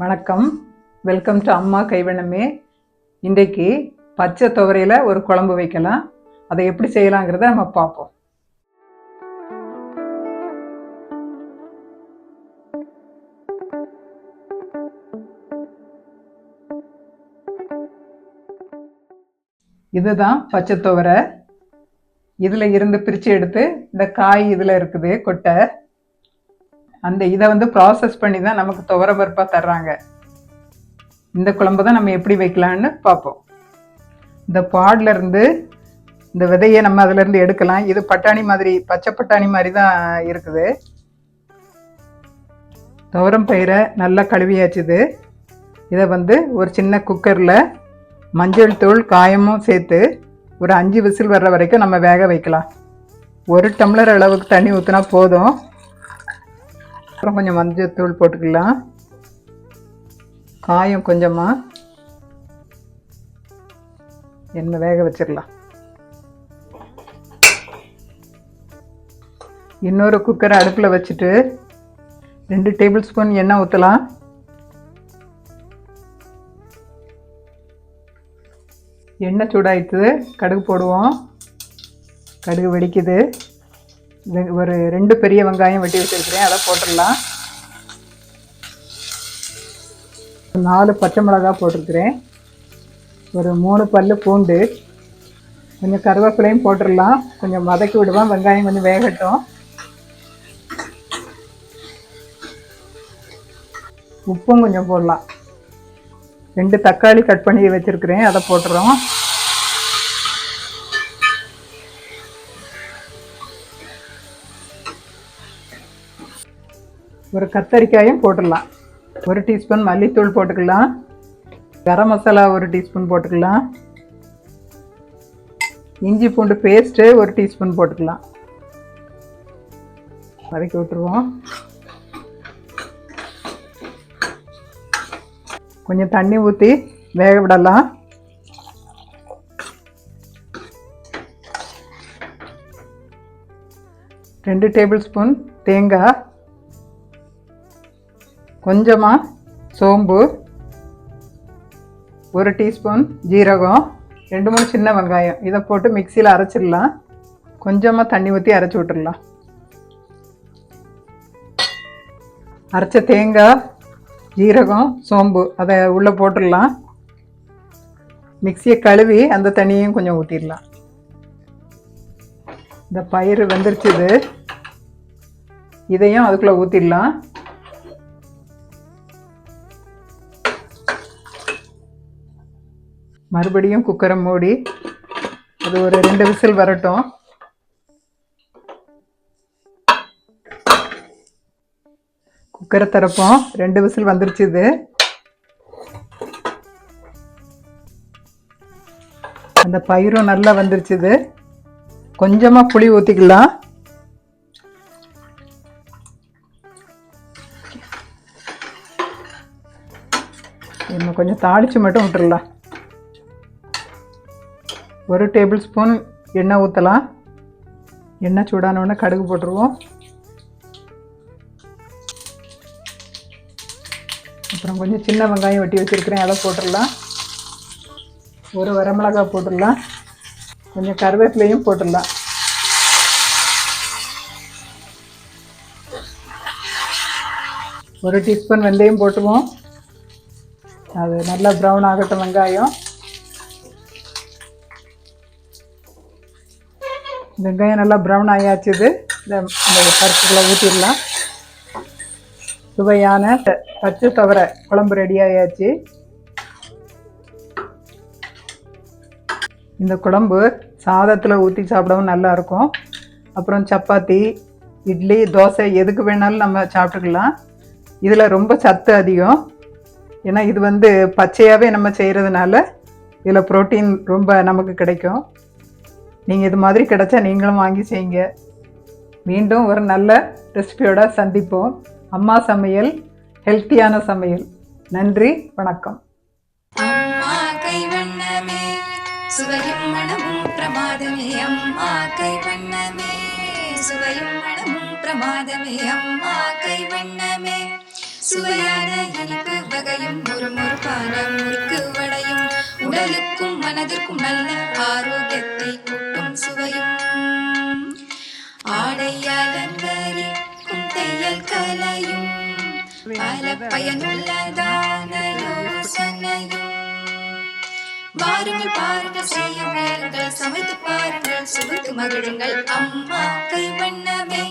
வணக்கம். Welcome to அம்மா கைவண்ணமே. இன்றைக்கு பச்சை துவரையில் ஒரு குழம்பு வைக்கலாம். அதை எப்படி செய்யலாங்கிறத நம்ம பார்ப்போம். இதுதான் பச்சை துவரை. இதில் இருந்து பிரித்து எடுத்து இந்த காய் இதில் இருக்குது கொட்டை. அந்த இதை வந்து ப்ராசஸ் பண்ணி தான் நமக்கு துவர பருப்பாக தர்றாங்க. இந்த குழம்பு தான் நம்ம எப்படி வைக்கலான்னு பார்ப்போம். இந்த பாட்லேருந்து இந்த விதையை நம்ம அதிலேருந்து எடுக்கலாம். இது பட்டாணி மாதிரி பச்சை பட்டாணி மாதிரி தான் இருக்குது. துவரம் பயிரை நல்லா கழுவியாச்சுது இதை. வந்து ஒரு சின்ன குக்கரில் மஞ்சள் தூள் காயமும் சேர்த்து ஒரு அஞ்சு விசில் வர்ற வரைக்கும் நம்ம வேக வைக்கலாம். ஒரு டம்ளர் அளவுக்கு தண்ணி ஊற்றினா போதும். அப்புறம் கொஞ்சம் மஞ்சள் தூள் போட்டுக்கலாம். காயம் கொஞ்சமாக எண்ணெய் வேக வச்சிடலாம். இன்னொரு குக்கரை அடுப்பில் வச்சுட்டு ரெண்டு டேபிள் ஸ்பூன் எண்ணெய் ஊற்றலாம் எண்ணெய் சூடாயிடுது கடுகு போடுவோம். கடுகு வெடிக்குது. ஒரு ரெண்டு பெரிய வெங்காயம் வெட்டி வச்சிருக்கிறேன். அதை போட்டுடலாம். நாலு பச்சை மிளகாய் போட்டிருக்கிறேன். ஒரு மூணு பல் பூண்டு. கொஞ்சம் கருவேப்பிலையும் போட்டுடலாம். கொஞ்சம் வதக்கி விடுவேன் வெங்காயம் கொஞ்சம் வேகட்டும். உப்பும் கொஞ்சம் போடலாம். ரெண்டு தக்காளி கட் பண்ணி வச்சுருக்கிறேன். அதை போட்டுறோம். ஒரு கத்தரிக்காயும் போட்டுடலாம் ஒரு டீஸ்பூன் மல்லித்தூள் போட்டுக்கலாம். கரம் மசாலா ஒரு டீஸ்பூன் போட்டுக்கலாம். இஞ்சி பூண்டு பேஸ்ட்டு ஒரு டீஸ்பூன் போட்டுக்கலாம். வதக்கி விட்டுருவோம். கொஞ்சம் தண்ணி ஊற்றி வேக விடலாம். ரெண்டு டேபிள் ஸ்பூன் தேங்காய். கொஞ்சமாக சோம்பு ஒரு டீஸ்பூன் ஜீரகம் ரெண்டு மூணு சின்ன வெங்காயம். இதை போட்டு மிக்சியில் அரைச்சிடலாம். கொஞ்சமாக தண்ணி ஊற்றி அரைச்சி விட்டுடலாம் அரைச்ச தேங்காய் ஜீரகம் சோம்பு அதை உள்ளே போட்டுடலாம். மிக்சியை கழுவி அந்த தண்ணியையும் கொஞ்சம் ஊற்றிடலாம் இந்த பயிர் வெந்துருச்சுது இதையும் அதுக்குள்ளே ஊற்றிடலாம் மறுபடியும் குக்கரை மூடி அது ஒரு ரெண்டு விசில் வரட்டும். குக்கரை திறப்போம். ரெண்டு விசில் வந்துருச்சு இது. அந்த பயிரும் நல்லா வந்துருச்சு இது. கொஞ்சமாக புளி ஊற்றிக்கலாம் இன்னும் கொஞ்சம் தாளித்து மட்டும் விட்டுடலாம் ஒரு டேபிள் ஸ்பூன் எண்ணெய் ஊற்றலாம் எண்ணெய் சூடானோடனே கடுகு போட்டுருவோம். அப்புறம் கொஞ்சம் சின்ன வெங்காயம் வெட்டி வச்சுருக்கிறேன். அதை போட்டுடலாம். ஒரு வரமிளகாய் போட்டுடலாம். கொஞ்சம் கருவேப்பிலையும் போட்டுடலாம். ஒரு டீஸ்பூன் வெந்தயம் போட்டுருவோம். அது நல்லா ப்ரௌன் ஆகட்டும் வெங்காயம். வெங்காயம் நல்லா ப்ரௌன் ஆகியாச்சு இது. இந்த பருப்புக்குள்ளே ஊற்றிடலாம் சுவையான பச்சை தவிர குழம்பு ரெடி ஆகியாச்சு இந்த குழம்பு சாதத்தில் ஊற்றி சாப்பிடவும் நல்லாயிருக்கும் அப்புறம் சப்பாத்தி இட்லி தோசை எதுக்கு வேணாலும் நம்ம சாப்பிட்டுக்கலாம். இதில் ரொம்ப சத்து அதிகம். ஏன்னா இது வந்து பச்சையாகவே நம்ம செய்கிறதுனால இதில் புரோட்டீன் ரொம்ப நமக்கு கிடைக்கும். நீங்கள் இது மாதிரி கிடச்சா நீங்களும் வாங்கி செய்யுங்க. மீண்டும் ஒரு நல்ல ரெசிபியோட சந்திப்போம். அம்மா சமையல் ஹெல்த்தியான சமையல். நன்றி வணக்கம். அம்மா கைவண்ணமே சுவையும் மனமும் பிரமாதமே. அம்மா சுவையும் மனமும் பிரமாதமே. அம்மா சுவையான இனிப்பு வகையும் ஒரு முறுக்கு வடையும். உடலுக்கும் மனதிற்கும் நல்ல ஆரோக்கியத்தை கூட்டும் சுவையும். ஆடை அலங்கரிக்கும் தையல் கலையும். பல பயனுள்ளதான யோசனையும். வாருங்கள் பாருங்கள் செய்ய முயலுங்கள் சமைத்து பாருங்கள் சுவைத்து மகிழுங்கள். அம்மா கை வண்ணமே.